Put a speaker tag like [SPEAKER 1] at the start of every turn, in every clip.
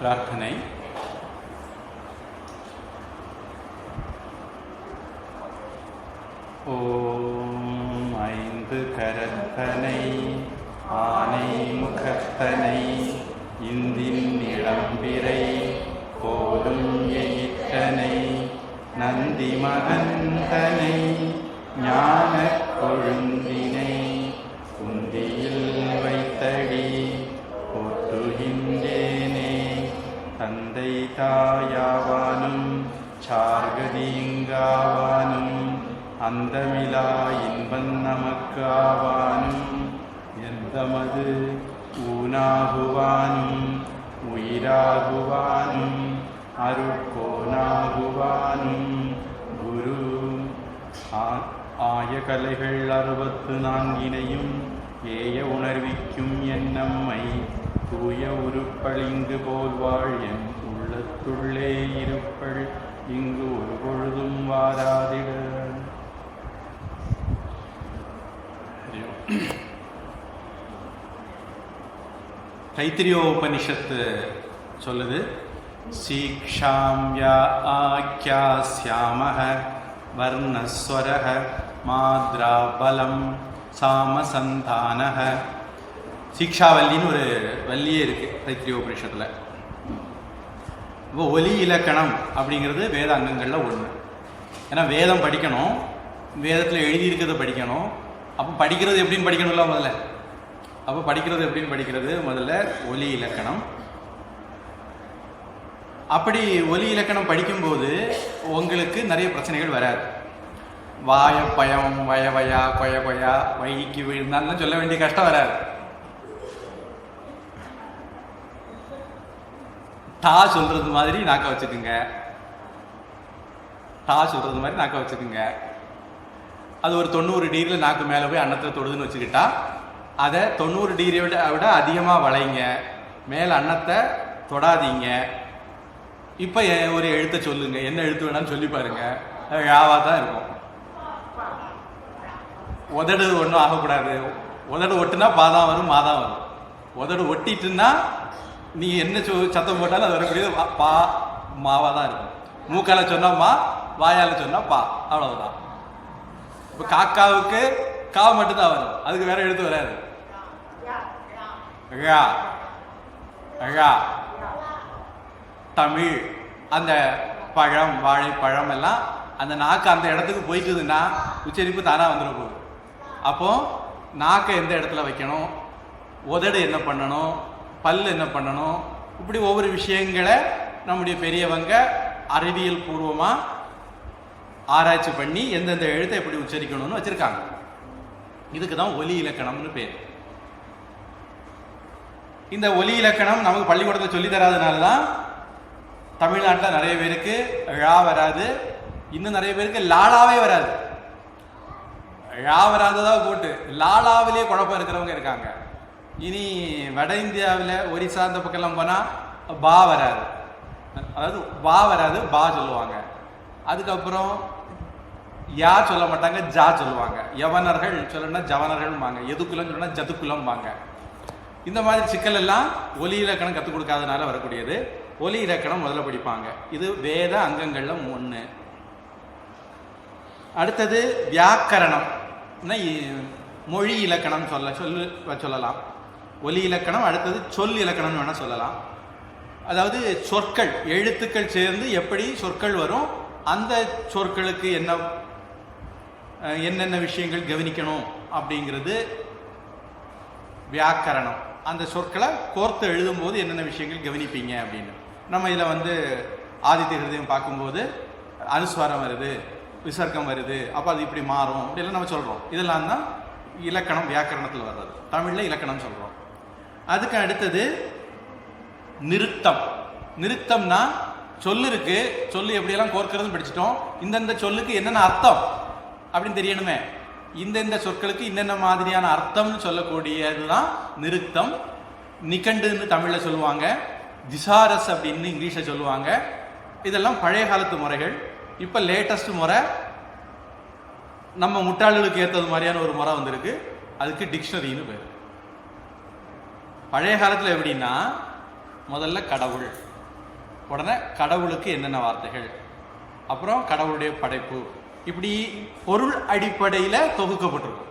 [SPEAKER 1] பிரார்த்தனை. ஓம் ஐந்து கரத்தனை ஆனை முகத்தனை இந்தின் இளம்பிரை போலும் எயிட்டனை நந்தி மகந்தனை ஞான கொழுந்தினை தந்தை சார்கதீங்காவானும் அந்தமிலா இன்பம் நமக்காவானும் எந்தமது ஊனாகுவானும் உயிராகுவானும் அருட்கோனாகுவானும் குரு. ஆ- ஆய கலைகள் அறுபத்து நான்கினையும் ஏய உணர்விக்கும் என்னம்மை தூய உருப்பளிங்கு போல்வாள் என் உள்ளத்துள்ளே இருப்பள். இங்கு ஒரு பொழுதும் வாராதிட ஹரி ஓம். தைத்திரியோபனிஷத்து சொல்லுது சீக்ஷாம்யா ஆக்கியாஸ்யாமஹ வர்ணஸ்வரஹ மாத்ரா பலம் சாமசந்தான சீக்ஷாவல்லின்னு ஒரு வள்ளியே இருக்கு தைத்திரியோபனிஷத்தில். இப்போ ஒலி இலக்கணம் அப்படிங்கிறது வேத அங்கங்களில் ஒன்று ஏன்னா வேதம் படிக்கணும் வேதத்தில் எழுதியிருக்கிறத படிக்கணும். அப்போ படிக்கிறது எப்படின்னு படிக்கணும்ல முதல்ல? அப்போ படிக்கிறது எப்படின்னு படிக்கிறது? முதல்ல ஒலி இலக்கணம். அப்படி ஒலி இலக்கணம் படிக்கும்போது உங்களுக்கு நிறைய பிரச்சனைகள் வராது. வாய பயம் வய வயா கொய கொயா வைக்கு விழுந்தான்னு சொல்ல வேண்டிய கஷ்டம் வராது. டா சொல்றது மாதிரி நாக்க வச்சுக்குங்க. டா சொல்றது மாதிரி நாக்க வச்சுக்குங்க. அது ஒரு தொண்ணூறு டிகிரியில் நாக்கு மேலே போய் அன்னத்தில் தொடுதுன்னு வச்சுக்கிட்டா அதை தொண்ணூறு டிகிரியை விட விட அதிகமாக வளைங்க. மேலே அன்னத்தை தொடாதீங்க. இப்போ ஒரு எழுத்தை சொல்லுங்க. என்ன எழுத்து வேணாலும் சொல்லி பாருங்க. அது தான் இருக்கும். உதடு ஒன்றும் ஆகக்கூடாது. உதடு ஒட்டுனா பாதாம் வரும் மாதம் வரும். உதடு ஒட்டிட்டுன்னா நீ என்ன சொ- சத்தம் போட்டாலும் அது வரக்கூடியது பா மாவாக தான் இருக்கும். மூக்கால சொன்னால் மா வாயால் சொன்னால் பா அவ்வளவுதான். இப்போ காக்காவுக்கு கா மட்டும்தான் வரும். அதுக்கு வேற எழுத்து வராது. ழா ழா. தமிழ் அந்த பழம் வாழைப்பழம் எல்லாம் அந்த நாக்கு அந்த இடத்துக்கு போயிட்டுதுன்னா உச்சரிப்பு தானாக வந்துட போகுது. அப்போ நாக்கை எந்த இடத்துல வைக்கணும்? உதடு என்ன பண்ணணும்? பல் என்ன பண்ணணும்? இப்படி ஒவ்வொரு விஷயங்களை நம்முடைய பெரியவங்க அறிவியல் பூர்வமாக ஆராய்ச்சி பண்ணி எந்தெந்த எழுத்தை எப்படி உச்சரிக்கணும்னு வச்சிருக்காங்க. இதுக்கு தான் ஒலி இலக்கணம்னு பேர். இந்த ஒலி இலக்கணம் நமக்கு பள்ளிக்கூடத்தில் சொல்லி தராதனால தான் தமிழ்நாட்டில் நிறைய பேருக்கு ழா வராது இன்னும் நிறைய பேருக்கு லாலாவே வராது. ழா வராததாக போட்டு லாலாவிலே குழப்பம் இருக்கிறவங்க இருக்காங்க. இனி வட இந்தியாவில் ஒரிசா அந்த பக்கம்லாம் போனால் பா வராது. அதாவது பா வராது பா சொல்லுவாங்க. அதுக்கப்புறம் யா சொல்ல மாட்டாங்க ஜா சொல்லுவாங்க. யவனர்கள் சொல்லணும்னா ஜவனர்கள்பாங்க எதுக்குலம் சொல்லணும்னா ஜதுக்குலம்பாங்க இந்த மாதிரி சிக்கல் எல்லாம் ஒலி இலக்கணம் கற்றுக் கொடுக்காதனால வரக்கூடியது. ஒலி இலக்கணம் முதல்ல படிப்பாங்க. இது வேத அங்கங்களில் ஒன்று அடுத்தது வியாக்கரணம் மொழி இலக்கணம் சொல்ல சொல்லு சொல்லலாம். ஒலி இலக்கணம் அடுத்தது சொல் இலக்கணம்னு வேணால் சொல்லலாம். அதாவது சொற்கள் எழுத்துக்கள் சேர்ந்து எப்படி சொற்கள் வரும் அந்த சொற்களுக்கு என்ன என்னென்ன விஷயங்கள் கவனிக்கணும் அப்படிங்கிறது வியாக்கரணம். அந்த சொற்களை கோர்த்து எழுதும்போது என்னென்ன விஷயங்கள் கவனிப்பீங்க அப்படின்னு. நம்ம இதில் வந்து ஆதித்ய ஹிருதயம் பார்க்கும்போது அனுஸ்வாரம் வருது விசர்க்கம் வருது அப்போ அது இப்படி மாறும் அப்படிலாம் நம்ம சொல்கிறோம் இதெல்லாம் தான் இலக்கணம் வியாக்கரணத்தில் வர்றது. தமிழில் இலக்கணம் சொல்கிறோம் அதுக்கு அடுத்தது நிறுத்தம். நிறுத்தம்னா சொல்லு இருக்கு. சொல்லு எப்படியெல்லாம் கோர்க்கிறதுன்னு படிச்சிட்டோம். இந்தந்த சொல்லுக்கு என்னென்ன அர்த்தம் அப்படின்னு தெரியணுமே. இந்தந்த சொற்களுக்கு இன்னென்ன மாதிரியான அர்த்தம்னு சொல்லக்கூடியதுதான் நிறுத்தம். நிகண்டுன்னு தமிழில் சொல்லுவாங்க. திசாரஸ் அப்படின்னு இங்கிலீஷில் சொல்லுவாங்க. இதெல்லாம் பழைய காலத்து முறைகள். இப்போ லேட்டஸ்ட் முறை நம்ம முட்டாள்களுக்கு ஏற்றது மாதிரியான ஒரு முறை வந்திருக்கு. அதுக்கு டிக்ஷனரின்னு பேர். பழைய காலத்தில் எப்படின்னா முதல்ல கடவுள். உடனே கடவுளுக்கு என்னென்ன வார்த்தைகள்? அப்புறம் கடவுளுடைய படைப்பு. இப்படி பொருள் அடிப்படையில் தொகுக்கப்பட்டிருக்கும்.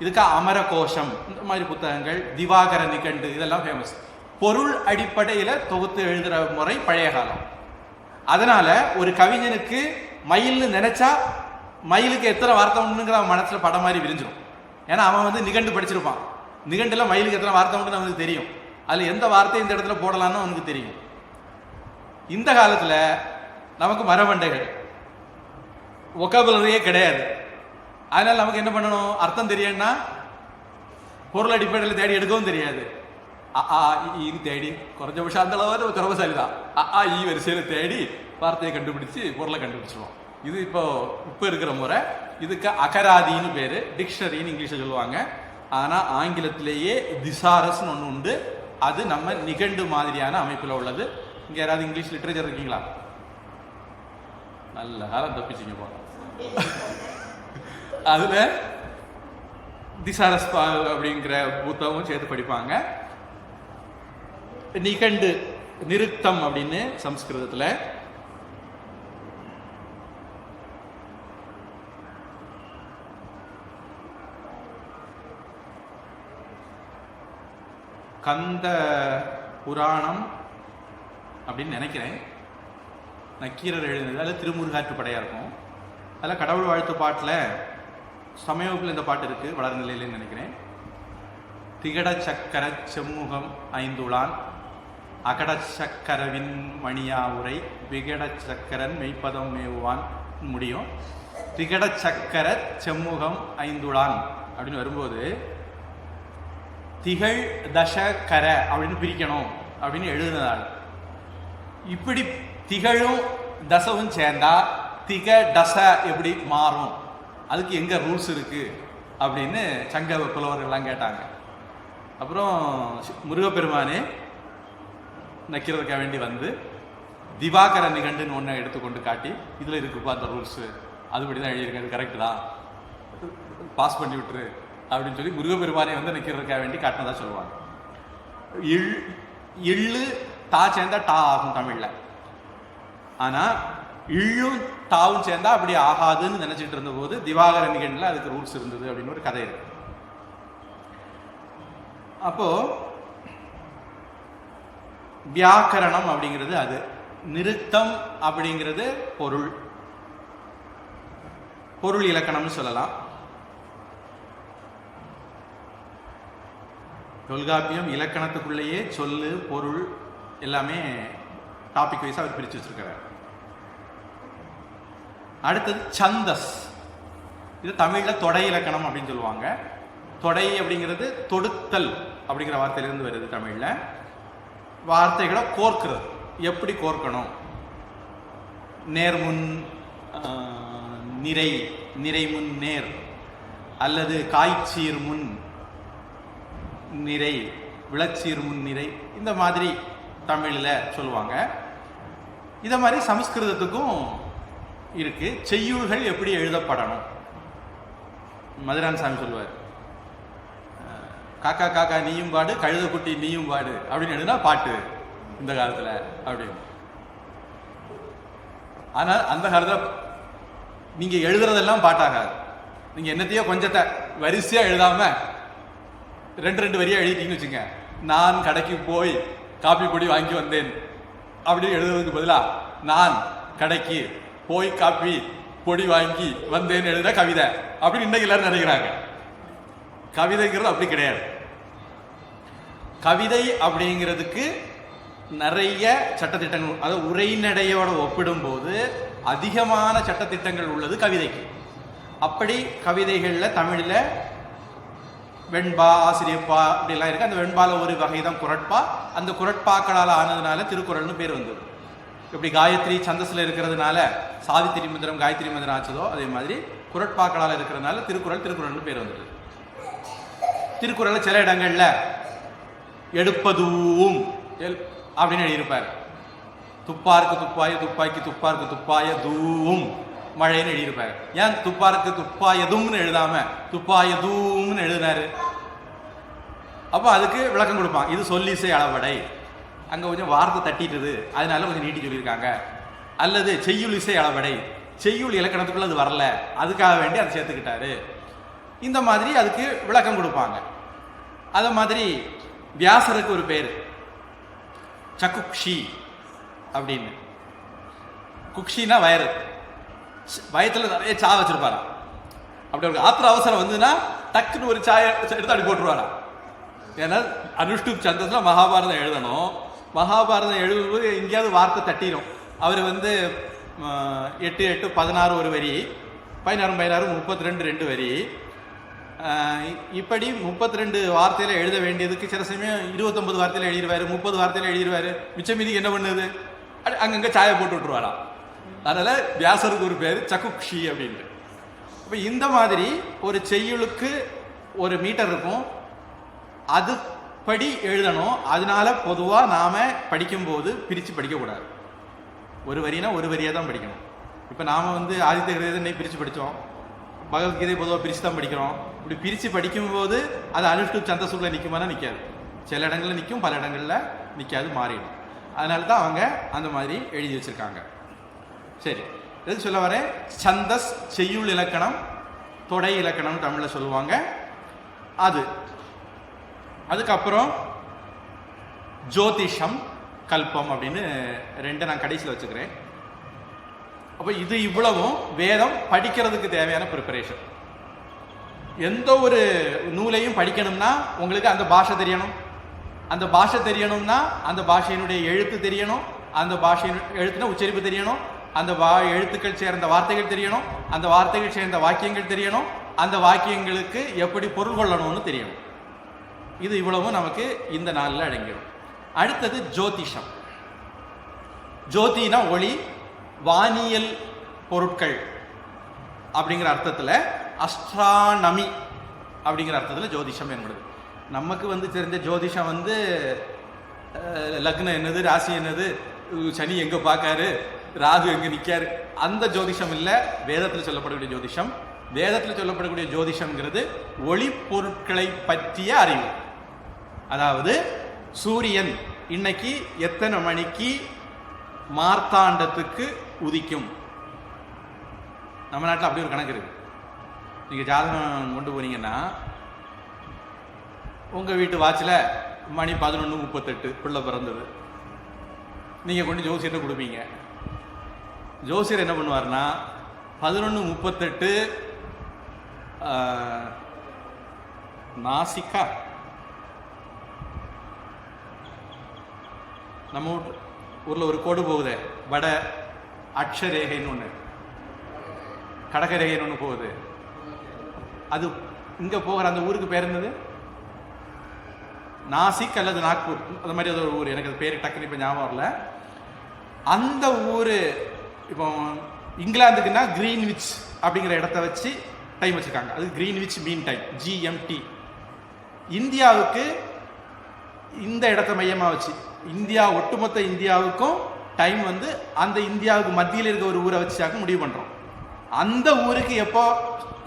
[SPEAKER 1] இதுக்கு அமர கோஷம் இந்த மாதிரி புத்தகங்கள் திவாகர நிகண்டு இதெல்லாம் ஃபேமஸ் பொருள் அடிப்படையில் தொகுத்து எழுதுகிற முறை பழைய காலம். அதனால் ஒரு கவிஞனுக்கு மயில்னு நினச்சா மயிலுக்கு எத்தனை வார்த்தை ஒன்றுங்கிற அவன் மனசில் படம் மாதிரி விரிஞ்சிடும் ஏன்னா அவன் வந்து நிகண்டு படிச்சிருப்பான். நிகண்டில் மயிலுக்கு எத்தனை வார்த்தை உண்டுன்னு நமக்கு தெரியும். அதில் எந்த வார்த்தை இந்த இடத்துல போடலாம்னு அவனுக்கு தெரியும். இந்த காலத்தில் நமக்கு மரபண்டைகள். ஒக்கபுலரியே கிடையாது. அதனால் நமக்கு என்ன பண்ணணும்? அர்த்தம் தெரியும்னா பொருள் அடிப்படையில் தேடி எடுக்கவும் தெரியாது. அ ஆ இ, ஈன்னு தேடி. குறைஞ்ச விஷயம் அந்த அளவு திறமசாலி தான் அ ஆ ஈ வரிசையில் தேடி வார்த்தையை கண்டுபிடிச்சு பொருளை கண்டுபிடிச்சிருவோம். இது இப்போ இப்போ இருக்கிற முறை. இதுக்கு அகராதின்னு பேர். டிக்ஷனரின்னு இங்கிலீஷில் சொல்லுவாங்க. ஆனால் ஆங்கிலத்திலேயே திசாரஸ்னு ஒன்று உண்டு. அது நம்ம நிகண்டு மாதிரியான அமைப்பில் உள்ளது. இங்கே யாராவது இங்கிலீஷ் லிட்ரேச்சர் இருக்கீங்களா? நல்ல காலம் தப்பிச்சிங்க போகிறோம் அதில் திசாரஸ் பா- அப்படிங்கிற புத்தகமும் சேர்த்து படிப்பாங்க. நிகண்டு நிறுத்தம் அப்படின்னு சம்ஸ்கிருதத்தில். கந்த புராணம் அப்படின்னு நினைக்கிறேன். நக்கீரர் எழுதினது. அதில் திருமுருகாற்றுப்படையாக இருக்கும். அதில் கடவுள் வாழ்த்து பாட்டில் சமயவகுப்பில் இந்த பாட்டு இருக்குது வளர்நிலையிலன்னு நினைக்கிறேன். திகட சக்கர செம்முகம் ஐந்துளான். அகட சக்கரவின் மணியா உரை. விகட சக்கரன் மெய்ப்பதம் மேவுவான். முடியும். திகட சக்கர செம்முகம் ஐந்துளான் அப்படின்னு வரும்போது திகழ் தசகர அப்படின்னு பிரிக்கணும் அப்படின்னு எழுதுனதால் இப்படி திகழும் தசவும் சேர்ந்தா திக டச எப்படி மாறும்? அதுக்கு எங்க ரூல்ஸ் இருக்கு? அப்படின்னு சங்க புலவர்கள்லாம் கேட்டாங்க. அப்புறம் முருகப்பெருமானே நக்கிறதுக்க வேண்டி வந்து திவாகர நிகண்டுன்னு ஒன்று எடுத்துக்கொண்டு காட்டி இதில் இருக்குப்பா அந்த ரூல்ஸு அதுபடி தான் எழுதியிருக்காது கரெக்டு தான். பாஸ் பண்ணி விட்டுரு. அப்படின்னு சொல்லி முருகப்பெருமானை வந்து நிற்கிறதுக்காக வேண்டி காட்டினதா சொல்லுவாங்க. இள் இள்ளு தா சேர்ந்தா டா ஆகும் தமிழில். ஆனால் இழும் தாவும் சேர்ந்தா அப்படி ஆகாதுன்னு நினைச்சிட்டு இருந்தபோது திவாகர நிகழ்வில் அதுக்கு ரூல்ஸ் இருந்தது அப்படின்னு ஒரு கதை இருக்கு. அப்போ வியாக்கரணம் அப்படிங்கிறது அது. நிறுத்தம் அப்படிங்கிறது பொருள். பொருள் இலக்கணம்னு சொல்லலாம். தொல்காப்பியம் இலக்கணத்துக்குள்ளேயே சொல்லு பொருள் எல்லாமே டாபிக் வைஸாக அவர் பிரித்து வச்சிருக்கிறார் அடுத்தது சந்தஸ். இது தமிழில் தொடை இலக்கணம் அப்படின்னு சொல்லுவாங்க. தொடை அப்படிங்கிறது தொடுத்தல் அப்படிங்கிற வார்த்தையிலிருந்து வருது தமிழில். வார்த்தைகளை கோர்க்கிறது. எப்படி கோர்க்கணும்? நேர்முன் நிறை நிறைமுன் நேர். அல்லது காய்ச்சீர் முன் நிறை விளச்சீர் முன் நிறை இந்த மாதிரி தமிழில் சொல்லுவாங்க. இதை மாதிரி சமஸ்கிருதத்துக்கும் இருக்கு. செய்யுள்கள் எப்படி எழுதப்படணும்? மதுரான் சாமி சொல்லுவார். காக்கா காக்கா நீயும் பாடு கழுதக்குட்டி நீயும் பாடு அப்படின்னு எழுதுனா பாட்டு இந்த காலத்தில் அப்படின்னு. ஆனால் அந்த காலத்தில் நீங்கள் எழுதுறதெல்லாம் பாட்டாகாது. நீங்கள் என்னத்தையோ கொஞ்சத்தை வரிசையாக எழுதாமல் ரெண்டு ரெண்டு வரியாக எழுதிட்டீங்கன்னு வச்சுங்க நான் கடைக்கு போய் காப்பி பொடி வாங்கி வந்தேன். அப்படின்னு எழுதுறதுக்கு பதிலா நான் கடைக்கு போய் காப்பி பொடி வாங்கி வந்தேன்னு எழுதுற கவிதை. அப்படின்னு இன்னைக்கு எல்லாரும் நினைக்கிறாங்க. கவிதைங்கிறது அப்படி கிடையாது. கவிதை அப்படிங்கிறதுக்கு நிறைய சட்டத்திட்டங்கள் அதாவது உரைநடையோடு ஒப்பிடும்போது அதிகமான சட்டத்திட்டங்கள் உள்ளது கவிதைக்கு. அப்படி கவிதைகளில் தமிழில் வெண்பா ஆசிரியப்பா அப்படிலாம் இருக்கு. அந்த வெண்பால ஒரு வகை தான் குரட்பா. அந்த குரட்பாக்களால் ஆனதுனால திருக்குறள்னு பேர் வந்தது. இப்படி காயத்ரி சந்தஸ்ல இருக்கிறதுனால சாதித்திரி மந்திரம் காயத்ரி மந்திரம் ஆச்சதோ அதே மாதிரி குரட்பாக்களால் இருக்கிறதுனால திருக்குறள் திருக்குறள்னு பேர் வந்தது. திருக்குறளில் சில இடங்கள்ல எடுப்பதுவும் எல் அப்படின்னு எழுதியிருப்பார். துப்பாருக்கு துப்பாய துப்பாக்கி துப்பாருக்கு துப்பாய தூவும் மழைன்னு எழுதியிருப்பாரு. ஏன் துப்பாருக்கு துப்பாயதும்னு எழுதாம துப்பாயதூம்னு எழுதினாரு? அப்போ அதுக்கு விளக்கம் கொடுப்பான். இது சொல்லிசை அளவடை. அங்கே கொஞ்சம் வார்த்தை தட்டிட்டுது. அதனால கொஞ்சம் நீட்டி சொல்லியிருக்காங்க. அல்லது செய்யுள் இசை அளவடை. செய்யுள் இலக்கணத்துக்குள்ள அது வரல. அதுக்காக வேண்டி அதை சேர்த்துக்கிட்டாரு. இந்த மாதிரி அதுக்கு விளக்கம் கொடுப்பாங்க. அதை மாதிரி வியாசருக்கு ஒரு பேர். சக்குக்ஷி அப்படின்னு. குக்ஷினா வயறு. பயத்தில் நிறைய சா வச்சிருப்பாராம். அப்படி ஒரு ஆத்திர அவசரம் வந்துன்னா டக்குன்னு ஒரு சாயை எடுத்து அப்படி போட்டுருவாராம். ஏன்னா அனுஷ்டுப் சந்தத்தில் மகாபாரதம் எழுதணும். மகாபாரதம் எழுதும்போது எங்கேயாவது வார்த்தை தட்டிடும் அவர் வந்து எட்டு எட்டு பதினாறு ஒரு வரி பதினாறு பதினாறு முப்பத்தி ரெண்டு ரெண்டு வரி இப்படி முப்பத்தி ரெண்டு வார்த்தையில் எழுத வேண்டியதுக்கு சில சமயம் இருபத்தொம்பது வார்த்தையில் எழுதிடுவார் முப்பது வார்த்தையில் எழுதிடுவார் மிச்சம் மீதி என்ன பண்ணுது? அங்கங்கே சாயை போட்டு விட்டுருவாராம். அதனால வியாசருக்கு ஒரு பேர் சகுக்ஷி அப்படின்ட்டு. இப்போ இந்த மாதிரி ஒரு செய்யுளுக்கு ஒரு மீட்டர் இருக்கும். அது படி எழுதணும். அதனால பொதுவாக நாம் படிக்கும்போது பிரித்து படிக்கக்கூடாது. ஒரு வரினா ஒரு வரியாக தான் படிக்கணும். இப்போ நாம் வந்து ஆதித்ய ஹிருதயனை பிரித்து படித்தோம் பகவத்கீதை பொதுவாக பிரித்து தான் படிக்கிறோம். இப்படி பிரித்து படிக்கும்போது அது அனுஷ்டு சந்தசூலில் நிற்குமானா நிற்காது சில இடங்களில் நிற்கும் பல இடங்களில் நிற்காது மாறிடும். அதனால தான் அவங்க அந்த மாதிரி எழுதி வச்சுருக்காங்க. சரி. எது சொல்ல வரேன் சந்தஸ் செய்யுள் இலக்கணம் தொடை இலக்கணம் தமிழில் சொல்லுவாங்க. அது. அதுக்கப்புறம் ஜோதிஷம் கல்பம் அப்படின்னு ரெண்டை நான் கடைசியில் வச்சுக்கிறேன். அப்போ இது இவ்வளவும் வேதம் படிக்கிறதுக்கு தேவையான ப்ரிப்பரேஷன் எந்த ஒரு நூலையும் படிக்கணும்னா உங்களுக்கு அந்த பாஷை தெரியணும். அந்த பாஷை தெரியணும்னா அந்த பாஷையினுடைய எழுத்து தெரியணும். அந்த பாஷையின் எழுத்துனா உச்சரிப்பு தெரியணும். அந்த வா எழுத்துக்கள் சேர்ந்த வார்த்தைகள் தெரியணும் அந்த வார்த்தைகள் சேர்ந்த வாக்கியங்கள் தெரியணும் அந்த வாக்கியங்களுக்கு எப்படி பொருள் கொள்ளணும்னு தெரியணும். இது இவ்வளவும் நமக்கு இந்த நாளில் அடங்கிடும். அடுத்தது ஜோதிஷம். ஜோதினா ஒளி வானியல் பொருட்கள் அப்படிங்கிற அர்த்தத்தில் அஸ்ட்ரானமி அப்படிங்கிற அர்த்தத்தில் ஜோதிஷம் என்பது. நமக்கு வந்து தெரிஞ்ச ஜோதிஷம் வந்து லக்னம் என்னது ராசி என்னது சனி எங்கே பார்க்காரு ராகு எங்க நிக்காரு. அந்த ஜோதிஷம் இல்ல. வேதத்தில் சொல்லப்படக்கூடிய ஜோதிஷம். வேதத்தில் சொல்லப்படக்கூடிய ஜோதிஷம்ங்கிறது ஒளி பொருட்களை பற்றிய அறிவு. அதாவது சூரியன் இன்னைக்கு எத்தனை மணிக்கு மார்த்தாண்டத்துக்கு உதிக்கும்? நம்ம நாட்டில் அப்படி ஒரு கணக்கு இருக்கு. நீங்க ஜாதகம் கொண்டு போனீங்கன்னா உங்க வீட்டு வாட்சில் மணி பதினொன்று முப்பத்தெட்டு பிள்ளை பிறந்தது. நீங்க கொண்டு ஜோசியத்தை கொடுப்பீங்க. ஜோசியர் என்ன பண்ணுவார்னா பதினொன்று முப்பத்தெட்டு நாசிக்கா. நம்ம ஊரில் ஒரு கோடு போகுது வட அக்ஷரேகைன்னு ஒன்று கடகரேகைன்னு ஒன்று போகுது. அது இங்கே போகிற அந்த ஊருக்கு பேர் இருந்தது நாசிக் அல்லது நாக்பூர். அந்த மாதிரி ஏதோ ஒரு ஊர். எனக்கு அது பேர் டக்குன்னு இப்போ ஞாபகம் வரல. அந்த ஊர் இப்போ இங்கிலாந்துக்குன்னா கிரீன்விச் அப்படிங்கிற இடத்த வச்சு டைம் வச்சுருக்காங்க. அது கிரீன்விச் மீன் டைம் ஜிஎம்டி இந்தியாவுக்கு இந்த இடத்த மையமாக வச்சு இந்தியா ஒட்டுமொத்த இந்தியாவுக்கும் டைம் வந்து அந்த இந்தியாவுக்கு மத்தியில் இருக்க ஒரு ஊரை வச்சாக்க முடிவு பண்ணுறோம் அந்த ஊருக்கு எப்போ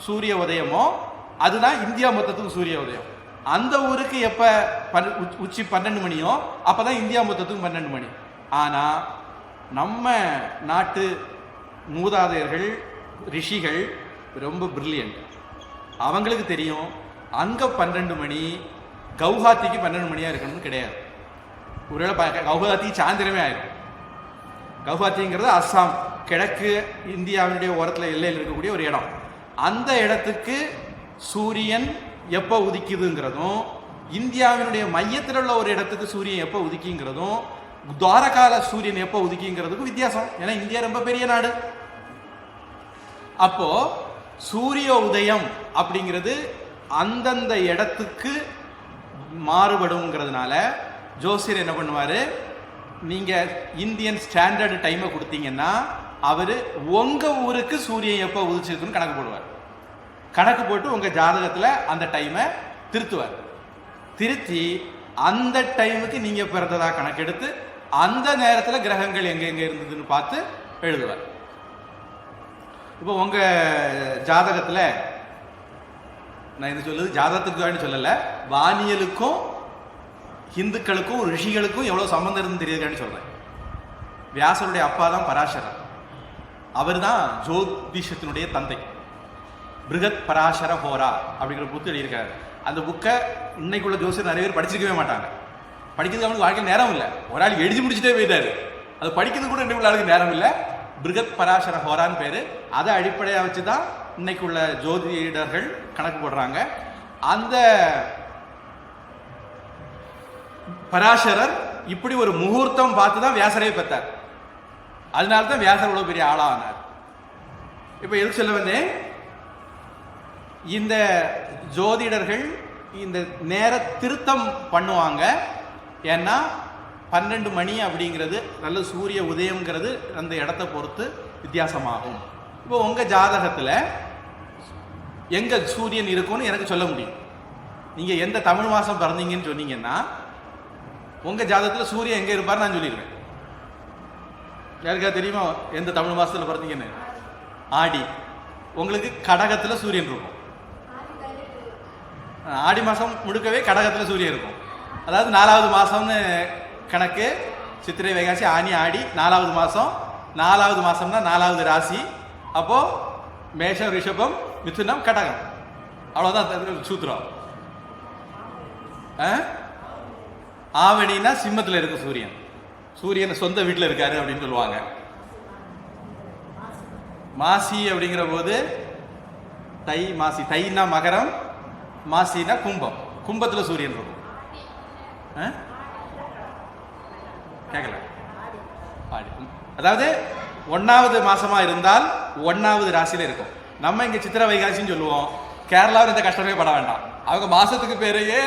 [SPEAKER 1] சூரிய உதயமோ அதுதான் இந்தியா மொத்தத்துக்கு சூரிய உதயம். அந்த ஊருக்கு எப்போ பன் உச்சி பன்னெண்டு மணியோ அப்போ தான் இந்தியா மொத்தத்துக்கும் பன்னெண்டு மணி. ஆனால் நம்ம நாட்டு மூதாதையர்கள் ரிஷிகள் ரொம்ப பிரில்லியன்ட் அவங்களுக்கு தெரியும் அங்கே பன்னெண்டு மணி கவுஹாத்திக்கு பன்னெண்டு மணியாக இருக்கணும்னு கிடையாது. ஒருவேளை கவுஹாத்திக்கு சாயந்தரமே ஆயிடும் கவுஹாத்திங்கிறது அஸ்ஸாம் கிழக்கு இந்தியாவினுடைய ஓரத்தில் எல்லையில் இருக்கக்கூடிய ஒரு இடம். அந்த இடத்துக்கு சூரியன் எப்போ உதிக்குதுங்கிறதும் இந்தியாவினுடைய மையத்தில் உள்ள ஒரு இடத்துக்கு சூரியன் எப்போ உதிக்குங்கிறதும் துவாரகால சூரியன் எப்போ உதிக்குங்கிறதுக்கும் வித்தியாசம். ஏன்னா இந்தியா ரொம்ப பெரிய நாடு. அப்போ சூரிய உதயம் அப்படிங்கிறது அந்தந்த இடத்துக்கு மாறுபடுங்கிறதுனால ஜோசியர் என்ன பண்ணுவார்? நீங்கள் இந்தியன் ஸ்டாண்டர்டு டைமை கொடுத்தீங்கன்னா அவர் உங்கள் ஊருக்கு சூரியன் எப்போ உதிச்சிருக்குன்னு கணக்கு போடுவார். கணக்கு போட்டு உங்கள் ஜாதகத்தில் அந்த டைமை திருத்துவார். திருத்தி அந்த டைமுக்கு நீங்கள் பிறந்ததாக கணக்கெடுத்து அந்த நேரத்துல கிரகங்கள் எங்கெங்கே இருந்ததுன்னு பார்த்து எழுதுவார். இப்போ உங்க ஜாதகத்துல நான் இது சொல்லுது ஜாதகத்துக்கு சொல்லலை வானியலுக்கும் ஹிந்துக்களுக்கும் ரிஷிகளுக்கும் எவ்வளோ சம்மந்தம் இருந்து தெரியுதுன்னு சொல்கிறேன் வியாசருடைய அப்பா தான் பராசரர். அவர் தான் ஜோதிஷத்தினுடைய தந்தை. பிருகத் பராசர ஹோரா அப்படிங்கிற புக்கு எழுதியிருக்காரு. அந்த புக்கை இன்னைக்குள்ள ஜோசியர் நிறைய பேர் படிச்சிருக்கவே மாட்டாங்க. படிக்கிறதுக்கு அவனுக்கு வாழ்க்கையில் நேரம் இல்லை. ஒரு ஆள் எழுதி முடிச்சுட்டே போயிட்டாரு. அது படிக்கிறது கூட இன்னைக்குள்ள ஆளுக்கு நேரம் இல்லை. பிருகத் பராசர ஹோரான்னு பேர். அதை அடிப்படையாக வச்சு தான் இன்னைக்கு உள்ள ஜோதிடர்கள் கணக்கு போடுறாங்க. அந்த பராசரர் இப்படி ஒரு முகூர்த்தம் பார்த்து தான் வியாசரையே பெற்றார். அதனால தான் வியாசர் இவ்வளோ பெரிய ஆளாக ஆனார். இப்போ எதுக்கு சொல்ல வந்தேன்? இந்த ஜோதிடர்கள் இந்த நேர திருத்தம் பண்ணுவாங்க. ஏன்னா பன்னெண்டு மணி அப்படிங்கிறது நல்ல சூரிய உதயம்ங்கிறது அந்த இடத்த பொறுத்து வித்தியாசமாகும். இப்போ உங்கள் ஜாதகத்தில் எங்கே சூரியன் இருக்கும்னு எனக்கு சொல்ல முடியும். நீங்கள் எந்த தமிழ் மாதம் பிறந்தீங்கன்னு சொன்னீங்கன்னா உங்கள் ஜாதகத்தில் சூரியன் எங்கே இருப்பார் நான் சொல்லிடுவேன் யாருக்கா தெரியுமா எந்த தமிழ் மாதத்தில் பிறந்தீங்கன்னு? ஆடி. உங்களுக்கு கடகத்தில் சூரியன் இருக்கும். ஆடி மாதம் முழுக்கவே கடகத்தில் சூரியன் இருக்கும். அதாவது நாலாவது மாதம்னு கணக்கு. சித்திரை வைகாசி ஆனி ஆடி நாலாவது மாதம் நாலாவது மாதம்னா நாலாவது ராசி. அப்போது மேஷம் ரிஷபம் மிதுனம் கடகம். அவ்வளோதான் சூத்திரம். ஆ? ஆவணின்னா சிம்மத்துல இருக்கு சூரியன். சூரியன் சொந்த வீட்டில் இருக்காரு அப்படின்னு சொல்லுவாங்க. மாசி அப்படிங்கிற போது தை மாசி. தைனா மகரம் மாசினா கும்பம். கும்பத்தில் சூரியன் இருக்கும். கேட்கல ஆடி. அதாவது ஒன்னாவது மாசமா இருந்தால் ஒன்னாவது ராசியில இருக்கும். நம்ம இங்க சித்திர வைகாசின்னு சொல்லுவோம். கேரளாவில் இந்த கஷ்டமே பட வேண்டாம். அவங்க மாசத்துக்கு பேரையே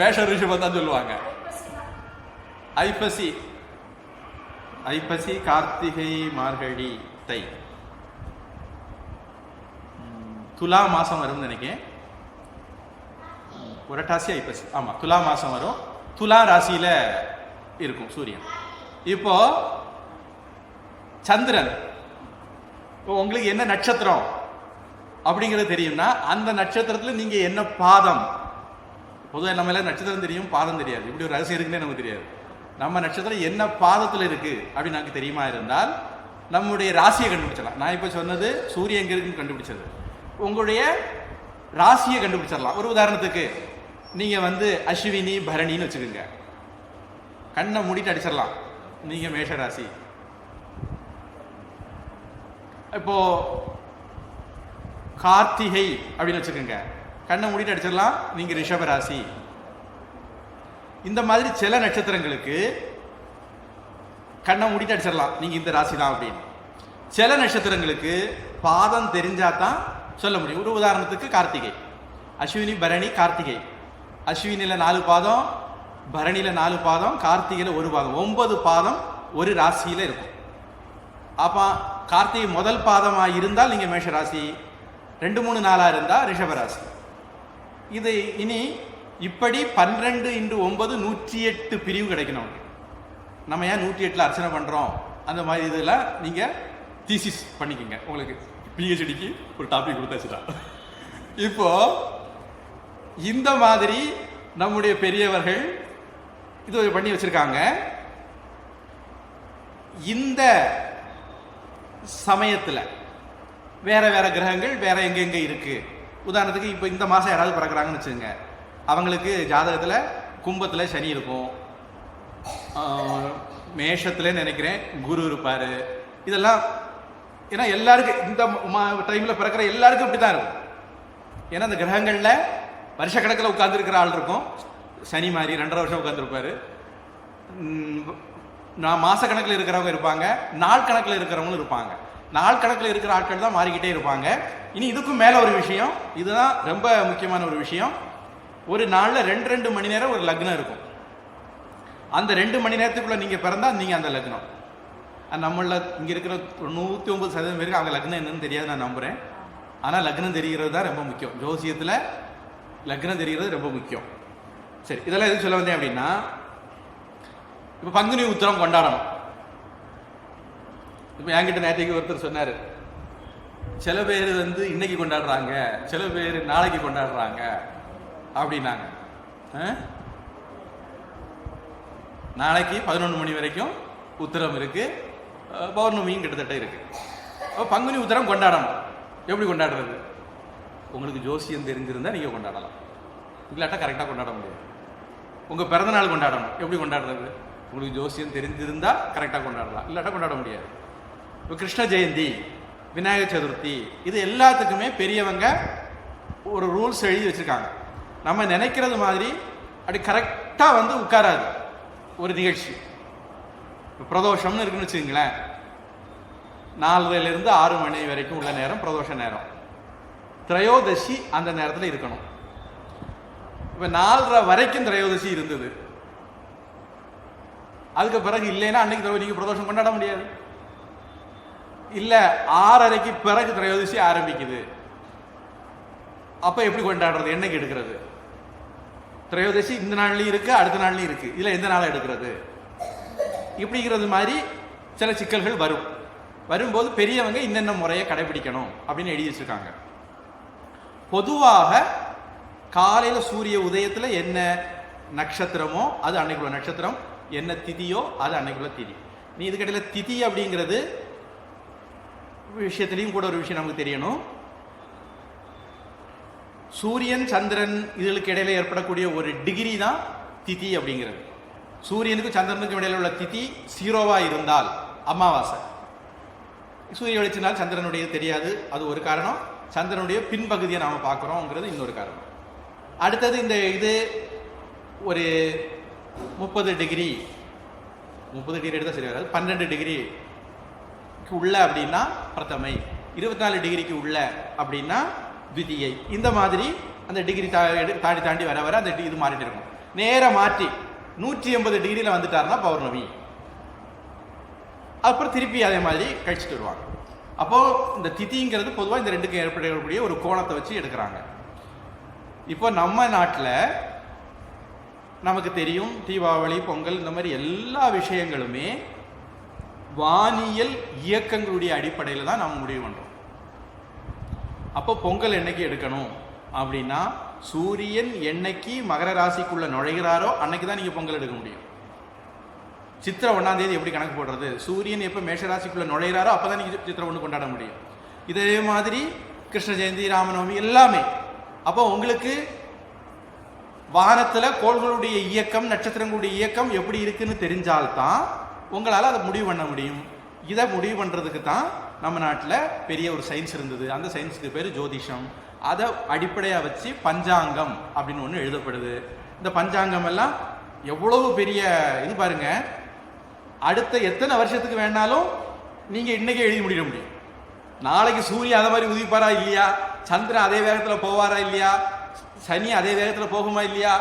[SPEAKER 1] மேஷ ரிஷபம் தான் சொல்லுவாங்க. ஐப்பசி. ஐப்பசி கார்த்திகை மார்கழி தை. துலா மாசம் வரும்னு நினைக்கிறேன். புரட்டாசி ஐப்பசி. ஆமா துலா மாசம் வரும். துலா ராசியில இருக்கும் சூரியன். இப்போ சந்திரன் இப்போ உங்களுக்கு என்ன நட்சத்திரம் அப்படிங்கிறது தெரியும்னா அந்த நட்சத்திரத்துல நீங்க என்ன பாதம்? பொதுவாக நம்ம எல்லாம் நட்சத்திரம் தெரியும் பாதம் தெரியாது. இப்படி ஒரு ரகசியம் இருக்குன்னே நமக்கு தெரியாது. நம்ம நட்சத்திரம் என்ன பாதத்தில் இருக்கு அப்படின்னு நமக்கு தெரியுமா இருந்தால் நம்முடைய ராசியை கண்டுபிடிச்சிடலாம். நான் இப்போ சொன்னது சூரியன் எங்கே இருக்குன்னு கண்டுபிடிச்சது. உங்களுடைய ராசியை கண்டுபிடிச்சிடலாம். ஒரு உதாரணத்துக்கு நீங்கள் வந்து அஸ்வினி பரணின்னு வச்சுக்கோங்க. கண்ணை மூடிட்டு அடிச்சிடலாம். நீங்கள் மேஷ ராசி இப்போ கார்த்திகை அப்படின்னு வச்சுக்கோங்க. கண்ணை மூடிட்டு அடிச்சிடலாம். நீங்கள் ரிஷப ராசி இந்த மாதிரி சில நட்சத்திரங்களுக்கு கண்ணை மூடிட்டு அடிச்சிடலாம். நீங்கள் இந்த ராசி தான் அப்படின்னு. சில நட்சத்திரங்களுக்கு பாதம் தெரிஞ்சால் தான் சொல்ல முடியும். ஒரு உதாரணத்துக்கு கார்த்திகை. அஸ்வினி பரணி கார்த்திகை. அஸ்வினியில் நாலு பாதம் பரணியில் நாலு பாதம் கார்த்திகையில் ஒரு பாதம். ஒன்பது பாதம் ஒரு ராசியில் இருக்கும். அப்போ கார்த்திகை முதல் பாதமாக இருந்தால் நீங்கள் மேஷ ராசி ரெண்டு மூணு நாளாக இருந்தால் ரிஷபராசி இது இனி இப்படி பன்னிரெண்டு இன்று ஒன்பது நூற்றி எட்டு பிரிவு கிடைக்கணும் நம்ம ஏன் நூற்றி எட்டில் அர்ச்சனை பண்ணுறோம் அந்த மாதிரி இதில் நீங்கள் தீசிஸ் பண்ணிக்கோங்க. உங்களுக்கு பிஹெச்டிக்கு ஒரு டாபிக் கொடுத்தாச்சுட்டா இப்போது இந்த மாதிரி நம்முடைய பெரியவர்கள் இது பண்ணி வச்சிருக்காங்க. இந்த சமயத்தில் வேற வேற கிரகங்கள் வேற எங்கெங்க இருக்கு? உதாரணத்துக்கு இப்போ இந்த மாதம் யாராவது பிறக்கிறாங்கன்னு வச்சுங்க அவங்களுக்கு ஜாதகத்தில் கும்பத்தில் சனி இருக்கும். மேஷத்தில் நினைக்கிறேன் குரு இருப்பார். இதெல்லாம் ஏன்னா எல்லாருக்கும் இந்த டைமில் பிறக்கிற எல்லாருக்கும் இப்படி தான் இருக்கும். ஏன்னா அந்த கிரகங்களில் வருஷக்கணக்கில் உட்காந்துருக்கிற ஆள் இருக்கும். சனி மாதிரி ரெண்டரை வருஷம் உட்காந்துருப்பாரு நான் மாசக்கணக்கில் இருக்கிறவங்க இருப்பாங்க. நாள் கணக்கில் இருக்கிறவங்களும் இருப்பாங்க. நாள் கணக்கில் இருக்கிற ஆட்கள் தான் மாறிக்கிட்டே இருப்பாங்க. இனி இதுக்கும் மேலே ஒரு விஷயம். இதுதான் ரொம்ப முக்கியமான ஒரு விஷயம். ஒரு நாளில் ரெண்டு ரெண்டு மணி நேரம் ஒரு லக்னம் இருக்கும். அந்த ரெண்டு மணி நேரத்துக்குள்ளே நீங்கள் பிறந்தால் நீங்கள் அந்த லக்னம். நம்மள இங்கே இருக்கிற நூற்றி ஒம்பது சதவீதம் பேருக்கு அவங்க லக்னம் என்னன்னு தெரியாது நான் நம்புகிறேன் ஆனால் லக்னம் தெரிகிறது தான் ரொம்ப முக்கியம். ஜோசியத்தில் லக்னம் தெரிகிறது ரொம்ப முக்கியம். சரி இதெல்லாம் எதுக்கு சொல்ல வந்தேன் அப்படின்னா இப்போ பங்குனி உத்திரம் கொண்டாடணும். இப்போ என்கிட்ட நேற்றைக்கு ஒருத்தர் சொன்னார் சில பேர் வந்து இன்னைக்கு கொண்டாடுறாங்க சில பேர் நாளைக்கு கொண்டாடுறாங்க அப்படின்னாங்க. நாளைக்கு பதினொன்று மணி வரைக்கும் உத்தரம் இருக்கு பௌர்ணமியும் கிட்டத்தட்ட இருக்கு. பங்குனி உத்திரம் கொண்டாடணும். எப்படி கொண்டாடுறது? உங்களுக்கு ஜோசியம் தெரிஞ்சிருந்தால் நீங்கள் கொண்டாடலாம். இல்லாட்டா கரெக்டாக கொண்டாட முடியாது. உங்கள் பிறந்தநாள் கொண்டாடணும். எப்படி கொண்டாடுறது? உங்களுக்கு ஜோசியம் தெரிஞ்சிருந்தால் கரெக்டாக கொண்டாடலாம். இல்லாட்டா கொண்டாட முடியாது. இப்போ கிருஷ்ண ஜெயந்தி விநாயகர் சதுர்த்தி இது எல்லாத்துக்குமே பெரியவங்க ஒரு ரூல்ஸ் எழுதி வச்சுருக்காங்க. நம்ம நினைக்கிறது மாதிரி அப்படி கரெக்டாக வந்து உட்காராது. ஒரு நிகழ்ச்சி. இப்போ பிரதோஷம்னு இருக்குன்னு வச்சுக்கோங்களேன். நாலரைலேருந்து ஆறு மணி வரைக்கும் உள்ள நேரம் பிரதோஷ நேரம். திரையோதசி அந்த நேரத்தில் இருக்கணும். இப்போ நாலரை வரைக்கும் திரையோதசி இருந்தது. அதுக்கு பிறகு இல்லைன்னா அன்னைக்கு நீங்க பிரதோஷம் கொண்டாட முடியாது. இல்ல ஆறரைக்கு பிறகு திரையோதசி ஆரம்பிக்குது. அப்ப எப்படி கொண்டாடுறது? என்னைக்கு எடுக்கிறது? திரையோதசி இந்த நாள்லயும் இருக்கு அடுத்த நாள்லயும் இருக்கு. இதுல எந்த நாளை எடுக்கிறது? இப்படிங்கிறது மாதிரி சில சிக்கல்கள் வரும். வரும்போது பெரியவங்க இன்னென்ன முறையை கடைபிடிக்கணும் அப்படின்னு எழுதி வச்சிருக்காங்க. பொதுவாக காலையில் சூரிய உதயத்தில் என்ன நட்சத்திரமோ அது அன்னைக்குள்ள நட்சத்திரம் என்ன திதியோ அது அன்னைக்குள்ள திதி. நீ இதுக்கடையில் திதி அப்படிங்கிறது விஷயத்துலையும் கூட ஒரு விஷயம் நமக்கு தெரியணும். சூரியன் சந்திரன் இதுகளுக்கு இடையில ஏற்படக்கூடிய ஒரு டிகிரி தான் திதி அப்படிங்கிறது. சூரியனுக்கும் சந்திரனுக்கும் இடையில உள்ள திதி சீரோவாக இருந்தால் அமாவாசை. சூரிய வெளிச்சினால் சந்திரனுடைய தெரியாது அது ஒரு காரணம். சந்திரனுடைய பின்பகுதியை நாம பார்க்குறோங்கிறது இன்னொரு காரணம். அடுத்தது இந்த இது ஒரு முப்பது டிகிரி முப்பது டிகிரி எடுத்தால் சரி வராது. பன்னெண்டு டிகிரி உள்ள அப்படின்னா பிரதமை இருபத்தி நாலு டிகிரிக்கு உள்ள அப்படின்னா துதியை இந்த மாதிரி அந்த டிகிரி தா எடு- தாண்டி தாண்டி வர வர அந்த இது மாறிட்டு இருக்கும். நேராக மாற்றி நூற்றி எண்பது டிகிரியில் வந்துட்டாருன்னா பௌர்ணமி. அப்புறம் திருப்பி அதே மாதிரி கழிச்சிட்டு வருவாங்க. அப்போ இந்த திதிங்கிறது பொதுவாக இந்த ரெண்டுக்கும் ஏற்படக்கூடிய ஒரு கோணத்தை வச்சு எடுக்கிறாங்க. இப்போ நம்ம நாட்டில் நமக்கு தெரியும் தீபாவளி பொங்கல் இந்த மாதிரி எல்லா விஷயங்களுமே வானியல் இயக்கங்களுடைய அடிப்படையில் தான் நம்ம முடிவு பண்ணுறோம் அப்போ பொங்கல் என்னைக்கு எடுக்கணும்? அப்படின்னா சூரியன் என்னைக்கு மகர ராசிக்குள்ளே நுழைகிறாரோ அன்னைக்கு தான் நீங்கள் பொங்கல் எடுக்க முடியும். சித்திரை ஒன்றாம் தேதி எப்படி கணக்கு போடுறது? சூரியன் எப்போ மேஷராசிக்குள்ளே நுழையிறாரோ அப்போ தான் நீங்கள் சித்திரை ஒன்று கொண்டாட முடியும். இதே மாதிரி கிருஷ்ண ஜெயந்தி ராமநவமி எல்லாமே. அப்போ உங்களுக்கு வானத்தில் கோள்களுடைய இயக்கம் நட்சத்திரங்களுடைய இயக்கம் எப்படி இருக்குன்னு தெரிஞ்சால்தான் உங்களால் அதை முடிவு பண்ண முடியும். இதை முடிவு பண்ணுறதுக்கு தான் நம்ம நாட்டில் பெரிய ஒரு சயின்ஸ் இருந்தது. அந்த சயின்ஸுக்கு பேர் ஜோதிஷம். அதை அடிப்படையாக வச்சு பஞ்சாங்கம் அப்படின்னு ஒன்று எழுதப்படுது. இந்த பஞ்சாங்கம் எல்லாம் எவ்வளவு பெரிய இது பாருங்க அடுத்த எத்தனை வருஷத்துக்கு வேணாலும் நீங்க இன்றைக்கே எழுதி முடிக்க முடியும். நாளைக்கு சூரியன் அதை மாதிரி உதிப்பாரா இல்லையா? சந்திரன் அதே வேகத்துல போவாரா இல்லையா? சனி அதே வேகத்துல போகுமா இல்லையா?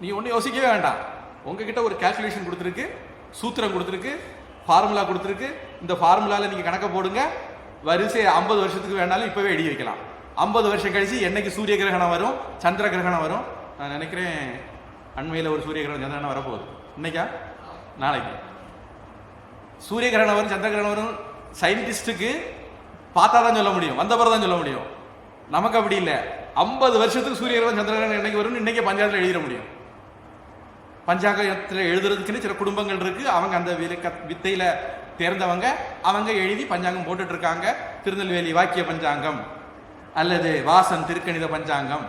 [SPEAKER 1] நீ ஒன்றும் யோசிக்கவே வேண்டாம். உங்ககிட்ட ஒரு கால்குலேஷன் கொடுத்துருக்கு சூத்திரம் கொடுத்துருக்கு ஃபார்முலா கொடுத்துருக்கு. இந்த ஃபார்முலாவில் நீங்கள் கணக்கை போடுங்க. வரிசை ஐம்பது வருஷத்துக்கு வேணாலும் இப்போவே எழுதி வைக்கலாம். ஐம்பது வருஷம் கழிச்சு என்னைக்கு சூரிய கிரகணம் வரும்? சந்திர கிரகணம் வரும்? நான் நினைக்கிறேன் அண்மையில் ஒரு சூரிய கிரகணம் சந்திரகிரகணம் வரப்போகுது. இன்னைக்கா? நாளைக்கு. சூரிய கிரகணம் வரும் சந்திர கிரகணம் வரும் சயின்டிஸ்டுக்கு பார்த்தா தான் சொல்ல முடியும். வந்த பிறகு தான் சொல்ல முடியும். நமக்கு அப்படி இல்லை. ஐம்பது வருஷத்துக்கு சூரிய கிரகணம் சந்திர கிரகணம் என்னைக்கு வரும்னு இன்றைக்கே பஞ்சாயத்தில் எழுதிட முடியும். பஞ்சாங்கத்தில் எழுதுறதுக்குன்னு சில குடும்பங்கள் இருக்குது அவங்க அந்த விலை- வித்தையில் தேர்ந்தவங்க அவங்க எழுதி பஞ்சாங்கம் போட்டுட்ருக்காங்க. திருநெல்வேலி வாக்கிய பஞ்சாங்கம் அல்லது வாசன் திருக்கணித பஞ்சாங்கம்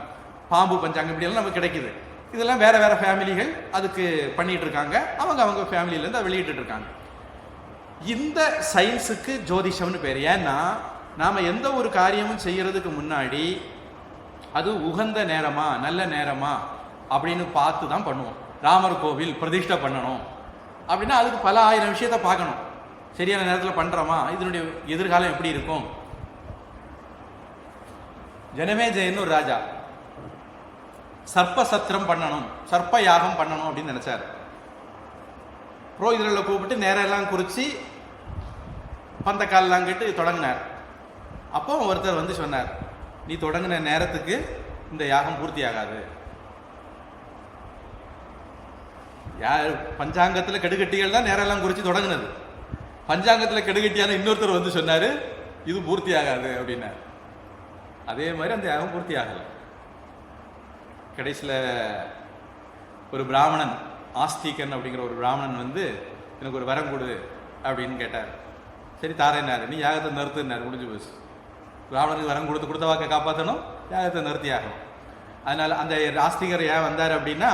[SPEAKER 1] பாம்பு பஞ்சாங்கம் இப்படியெல்லாம் நமக்கு கிடைக்குது. இதெல்லாம் வேற வேறு ஃபேமிலிகள் அதுக்கு பண்ணிகிட்டு இருக்காங்க அவங்க அவங்க ஃபேமிலியிலேருந்து அதை வெளியிட்டு இருக்காங்க இந்த சயின்ஸுக்கு ஜோதிஷம்னு பேர். ஏன்னா நாம் எந்த ஒரு காரியமும் செய்கிறதுக்கு முன்னாடி அது உகந்த நேரமா நல்ல நேரமா அப்படின்னு பார்த்து தான் பண்ணுவோம். ராமர் கோவில் பிரதிஷ்டை பண்ணணும். அப்படின்னா அதுக்கு பல ஆயிரம் விஷயத்தை பார்க்கணும். சரியான நேரத்தில் பண்ணுறோமா இதனுடைய எதிர்காலம் எப்படி இருக்கும்? ஜனமேஜயன்னு ஒரு ராஜா. சர்ப்ப சத்திரம் பண்ணணும். சர்ப்ப யாகம் பண்ணணும் அப்படின்னு நினச்சாரு. புரோகிதர்களை கூப்பிட்டு நேரம் எல்லாம் குறிச்சு பந்தக்கால்லாம் கேட்டு தொடங்கினார். அப்போ ஒருத்தர் வந்து சொன்னார் நீ தொடங்கின நேரத்துக்கு இந்த யாகம் பூர்த்தி ஆகாது யார் பஞ்சாங்கத்தில் கெடுகட்டிகள் தான் நேரெல்லாம் குறித்து தொடங்கினது. பஞ்சாங்கத்தில் கெடுகட்டியான இன்னொருத்தர் வந்து சொன்னார் இது பூர்த்தி ஆகாது அப்படின்னார். அதே மாதிரி அந்த யாகம் பூர்த்தி ஆகலை கடைசியில் ஒரு பிராமணன் ஆஸ்திகன் அப்படிங்கிற ஒரு பிராமணன் வந்து எனக்கு ஒரு வரம் கொடு அப்படின்னு கேட்டார். சரி தாரேனார் நீ யாகத்தை நிறுத்துனார் முடிஞ்சு போச்சு. பிராமணனுக்கு வரம் கொடுத்து கொடுத்த வாக்கை காப்பாற்றணும் யாகத்தை நிறுத்தி ஆகணும். அதனால் அந்த ஆஸ்திகர் ஏன் வந்தார் அப்படின்னா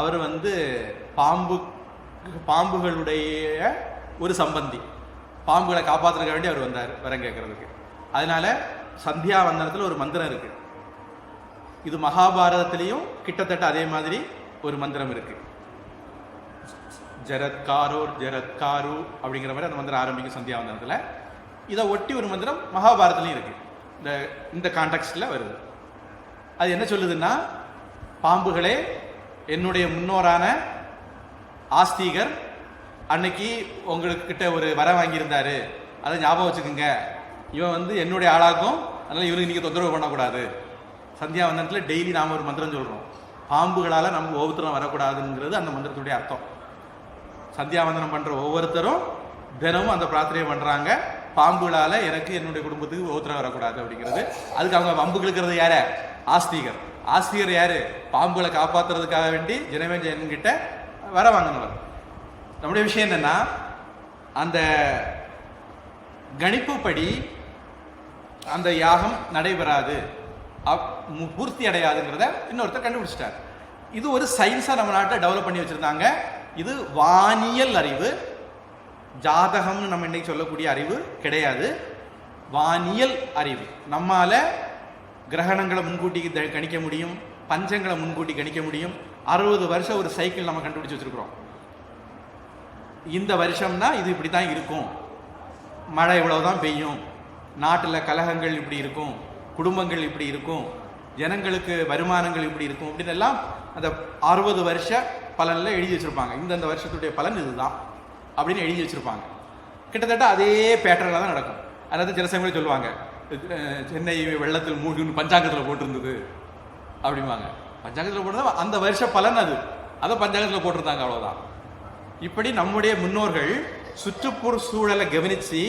[SPEAKER 1] அவர் வந்து பாம்பு பாம்புகளுடைய ஒரு சம்பந்தி. பாம்புகளை காப்பாற்றுறதுக்க வேண்டி அவர் வந்தார் வரம் கேட்கறதுக்கு அதனால சந்தியா வந்தனத்தில் ஒரு மந்திரம் இருக்கு. இது மகாபாரதத்திலையும் கிட்டத்தட்ட அதே மாதிரி ஒரு மந்திரம் இருக்குது ஜரத்காரோர் ஜரத்காரு அப்படிங்கிற மாதிரி அந்த மந்திரம் ஆரம்பிக்கும் சந்தியா வந்தனத்தில் இதை ஒட்டி ஒரு மந்திரம் மகாபாரதத்துலையும் இருக்கு. இந்த இந்த கான்டெக்ட்ல வருது. அது என்ன சொல்லுதுன்னா பாம்புகளே என்னுடைய முன்னோரான ஆஸ்திகர் அன்னைக்கு உங்களுக்கு கிட்ட ஒரு வர வாங்கியிருந்தாரு. அதை ஞாபகம் வச்சுக்கோங்க. இவன் வந்து என்னுடைய ஆளாகும் அதனால இவனுக்கு நீங்க தொந்தரவு பண்ணக்கூடாது. சந்தியா வந்தனத்தில் டெய்லி நாம ஒரு மந்திரம் சொல்றோம். பாம்புகளால் நம்ம ஒவ்வொருத்தரும் வரக்கூடாதுங்கிறது அந்த மந்திரத்துடைய அர்த்தம். சந்தியாவந்தனம் பண்ணுற ஒவ்வொருத்தரும் தினமும் அந்த பிரார்த்தனையை பண்ணுறாங்க பாம்புகளால் எனக்கு என்னுடைய குடும்பத்துக்கு ஒவ்வொருத்தரம் வரக்கூடாது அப்படிங்கிறது. அதுக்கு அவங்க வம்பு இழுக்கிறது யார? ஆஸ்திகர். ஆஸ்திகர் யார்? பாம்புகளை காப்பாத்துறதுக்காக வேண்டி ஜனமேஜயன் வர வாங்கினவர். நம்முடைய விஷயம் என்னென்னா அந்த கணிப்புப்படி அந்த யாகம் நடைபெறாது. அப்- பூர்த்தி அடையாதுங்கிறத இன்னொருத்தர் கண்டுபிடிச்சிட்டார். இது ஒரு சயின்ஸாக நம்ம நாட்டை டெவலப் பண்ணி வச்சுருந்தாங்க. இது வானியல் அறிவு. ஜாதகம்னு நம்ம இன்றைக்கி சொல்லக்கூடிய அறிவு கிடையாது. வானியல் அறிவு. நம்மால் கிரகணங்களை முன்கூட்டி த- கணிக்க முடியும். பஞ்சங்களை முன்கூட்டி கணிக்க முடியும். அறுபது வருஷம் ஒரு சைக்கிள் நம்ம கண்டுபிடிச்சு வச்சிருக்கிறோம். இந்த வருஷம்னா இது இப்படி தான் இருக்கும். மழை இவ்வளோ தான் பெய்யும். நாட்டில் கலகங்கள் இப்படி இருக்கும். குடும்பங்கள் இப்படி இருக்கும். ஜனங்களுக்கு வருமானங்கள் இப்படி இருக்கும் அப்படின்னு எல்லாம் அந்த அறுபது வருஷ பலனில் எழுதி வச்சிருப்பாங்க. இந்தந்த வருஷத்துடைய பலன் இதுதான் அப்படின்னு எழுதி வச்சிருப்பாங்க. கிட்டத்தட்ட அதே பேட்டர்னில் தான் நடக்கும். அதாவது சில சமயங்களும் சொல்லுவாங்க சென்னை வெள்ளத்தில் மூழ்கின்னு பஞ்சாங்கத்தில் போட்டிருந்தது அப்படிம்பாங்க. பஞ்சாங்கத்தில் போட்டிருந்தா அந்த வருஷ பலன் அது. அதை பஞ்சாங்கத்தில் போட்டிருந்தாங்க அவ்வளோதான் இப்படி நம்முடைய முன்னோர்கள் சுற்றுப்புற சூழலை கவனிச்சு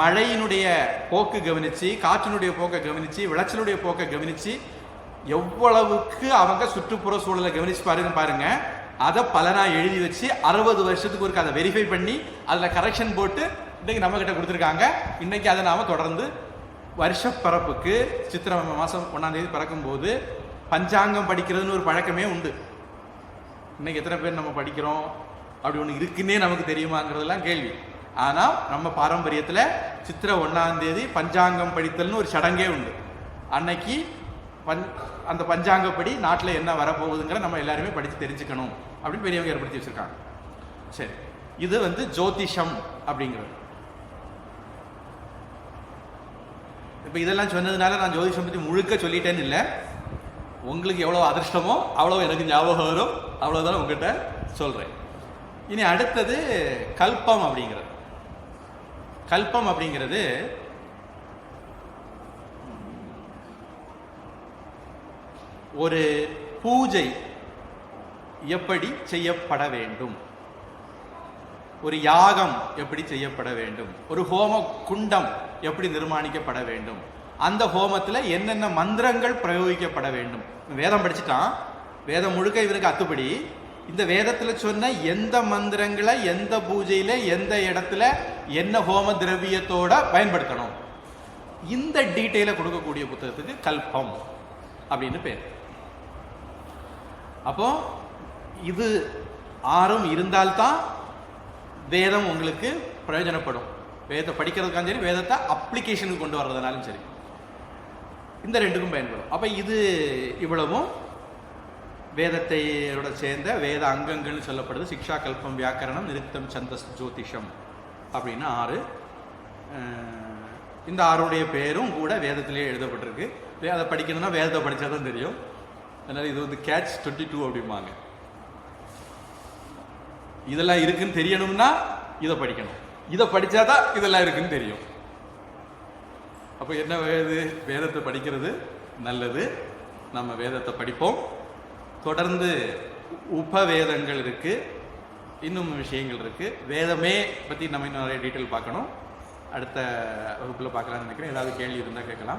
[SPEAKER 1] மழையினுடைய போக்கு கவனிச்சு காற்றினுடைய போக்கை கவனித்து விளைச்சலுடைய போக்கை கவனித்து எவ்வளவுக்கு அவங்க சுற்றுப்புற சூழலை கவனிச்சு பாருங்க. பாருங்க அதை பலனா எழுதி வச்சு அறுபது வருஷத்துக்கு ஒருக்க அதை வெரிஃபை பண்ணி அதில் கரெக்ஷன் போட்டு இன்னைக்கு நம்ம கிட்ட கொடுத்துருக்காங்க. இன்னைக்கு அதை நாம தொடர்ந்து வருஷ பிறப்புக்கு சித்திரை மாசம் ஒன்னாம் தேதி பிறக்கும் போது பஞ்சாங்கம் படிக்கிறதுன்னு ஒரு பழக்கமே உண்டு. இன்னைக்கு எத்தனை பேர் நம்ம படிக்கிறோம்? அப்படி ஒன்று இருக்குன்னே நமக்கு தெரியுமாங்கிறதெல்லாம் கேள்வி. ஆனால் நம்ம பாரம்பரியத்தில் சித்திரை ஒன்றாம் தேதி பஞ்சாங்கம் படித்தல்னு ஒரு சடங்கே உண்டு. அன்னைக்கு பஞ் அந்த பஞ்சாங்கப்படி நாட்டில் என்ன வரப்போகுதுங்கிற நம்ம எல்லாருமே படித்து தெரிஞ்சுக்கணும் அப்படின்னு பெரியவங்க ஏற்படுத்தி வச்சுருக்காங்க. சரி. இது வந்து ஜோதிஷம் அப்படிங்கிறது. இப்போ இதெல்லாம் சொன்னதுனால நான் ஜோதிஷம் பற்றி முழுக்க சொல்லிட்டேன்னு இல்லை. உங்களுக்கு எவ்வளோ அதிர்ஷ்டமோ அவ்வளோ எனக்கு ஞாபகம் வரும். அவ்வளோதான் உங்ககிட்ட சொல்கிறேன் இனி அடுத்தது கல்பம் அப்படிங்கிறது. கல்பம் அப்படிங்கிறது ஒரு பூஜை எப்படி செய்யப்பட வேண்டும்? ஒரு யாகம் எப்படி செய்யப்பட வேண்டும்? ஒரு ஹோம குண்டம் எப்படி நிர்மாணிக்கப்பட வேண்டும்? அந்த ஹோமத்தில் என்னென்ன மந்திரங்கள் பிரயோகிக்கப்பட வேண்டும்? வேதம் படிச்சுட்டான். வேதம் முழுக்க இவருக்கு அத்துப்படி. இந்த வேதத்தில் சொன்ன எந்த மந்திரங்களை எந்த பூஜையில எந்த இடத்துல என்ன ஹோம திரவியத்தோட பயன்படுத்தணும்? இந்த டீட்டெயிலை கொடுக்கக்கூடிய புத்தகத்துக்கு கல்பம் அப்படின்னு பேர். அப்போ இது ஆறும் இருந்தால்தான் வேதம் உங்களுக்கு பிரயோஜனப்படும். வேதத்தை படிக்கிறதுக்காலும் சரி வேதத்தை அப்ளிகேஷனுக்கு கொண்டு வர்றதுனாலும் சரி. இந்த ரெண்டுக்கும் பயன்படும். அப்போ இது இவ்வளவும் வேதத்தையோட சேர்ந்த வேத அங்கங்கள்னு சொல்லப்படுது. சிக்ஷா கல்பம் வியாக்கரணம் நிறுத்தம் சந்தஸ் ஜோதிஷம் அப்படின்னு ஆறு. இந்த ஆறுடைய பேரும் கூட வேதத்திலேயே எழுதப்பட்டிருக்கு. வே- அதை படிக்கணும்னா வேதத்தை படித்தா தான் தெரியும். அதனால இது வந்து கேட்ச் டுவெண்ட்டி டூ அப்படிம்பாங்க. இதெல்லாம் இருக்குன்னு தெரியணும்னா இதை படிக்கணும். இதை படிச்சாதான் இதெல்லாம் இருக்குன்னு தெரியும். அப்போ என்ன வேது? வேதத்தை படிக்கிறது நல்லது. நம்ம வேதத்தை படிப்போம். தொடர்ந்து உபவேதங்கள் இருக்கு. இன்னும் விஷயங்கள் இருக்கு. வேதமே பத்தி நம்ம இன்னும் நிறைய டீட்டெயில் பார்க்கணும். அடுத்த வகுப்புல பார்க்கலாம்னு நினைக்கிறேன். ஏதாவது கேள்வி இருந்தால் கேட்கலாம்.